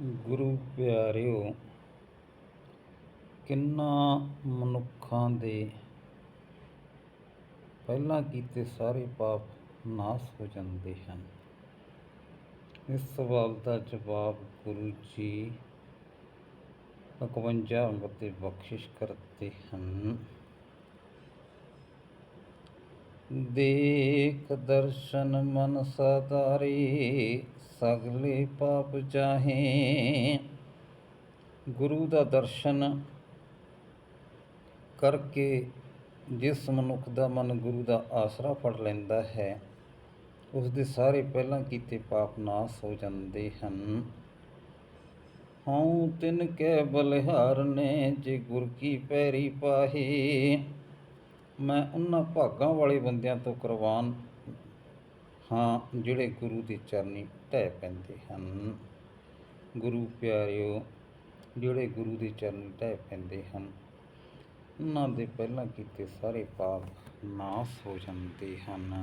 ਗੁਰੂ ਪਿਆਰਿਓ, ਕਿੰਨਾ ਮਨੁੱਖਾਂ ਦੇ ਪਹਿਲਾਂ ਕੀਤੇ ਸਾਰੇ ਪਾਪ ਨਾਸ ਹੋ ਜਾਂਦੇ ਹਨ। ਇਸ ਸਵਾਲ ਦਾ ਜਵਾਬ ਗੁਰੂ ਜੀ 51 ਅੰਗ ਤੇ ਬਖਸ਼ਿਸ਼ ਕਰਦੇ ਹਨ। ਦੇਖ ਦਰਸ਼ਨ ਮਨ ਸਾਦਾਰੀ, ਸਗਲੇ ਪਾਪ ਜਾਹੇ ਗੁਰੂ ਦਾ ਦਰਸ਼ਨ ਕਰਕੇ ਜਿਸ ਮਨੁੱਖ ਦਾ ਮਨ ਗੁਰੂ ਦਾ ਆਸਰਾ ਫੜ ਲੈਂਦਾ ਹੈ ਉਸ ਦੇ ਸਾਰੇ ਪਹਿਲਾਂ ਕੀਤੇ ਪਾਪ ਨਾਸ ਹੋ ਜਾਂਦੇ ਹਨ। ਹਉ ਤਿਨ ਕੈ ਬਲਿਹਾਰ ਨੇ, ਜੇ ਗੁਰ ਕੀ ਪੈਰੀ ਪਾਹੀ। ਮੈਂ ਉਹਨਾਂ ਭਾਗਾਂ ਵਾਲੇ ਬੰਦਿਆਂ ਤੋਂ ਕੁਰਬਾਨ ਹਾਂ, ਜਿਹੜੇ ਗੁਰੂ ਦੇ ਚਰਨੀ ਢਹਿ ਪੈਂਦੇ ਹਨ। ਗੁਰੂ ਪਿਆਰਿਓ, ਜਿਹੜੇ ਗੁਰੂ ਦੇ ਚਰਨੀ ਢਹਿ ਪੈਂਦੇ ਹਨ, ਉਹਨਾਂ ਦੇ ਪਹਿਲਾਂ ਕੀਤੇ ਸਾਰੇ ਪਾਪ ਨਾਸ ਹੋ ਜਾਂਦੇ ਹਨ।